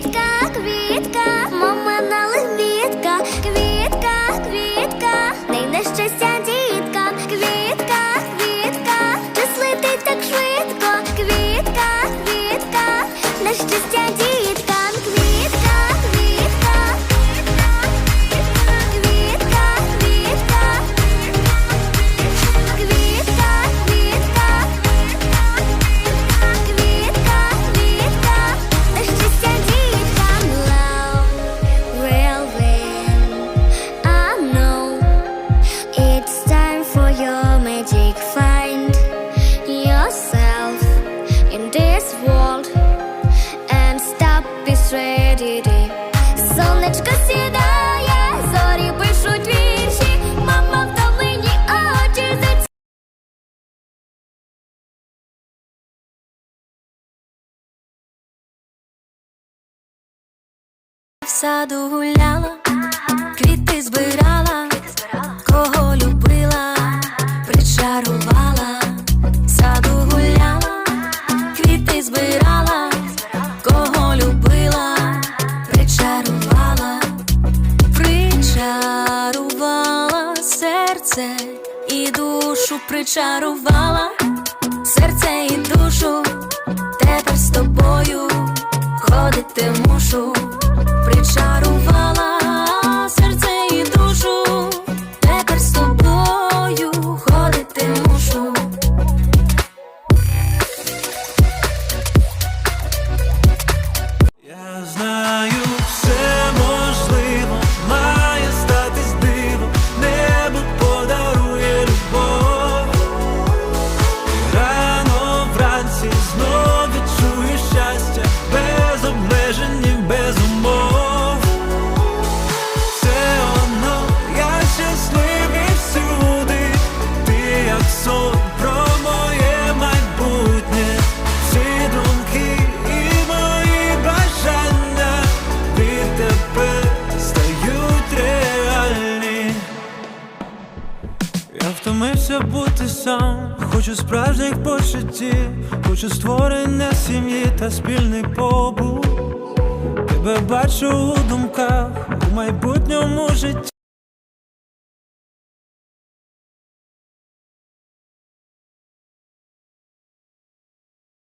get go. Stop. Сонечко сідає, зорі пишуть вірші, мама втомлені очі за В саду гуляла, квіти збирала, серце і душу причарувала, серце і душу, тепер з тобою ходити мушу, вранці знов відчую щастя, без обмежень і без умов. Все одно я щасливий всюди, ти як сон про моє майбутнє, всі думки і мої бажання. Відтепер стають Я втомився бути сам, хочу справжніх почуттів, хочу створення сім'ї та спільний побут. Тебе бачу у думках у майбутньому.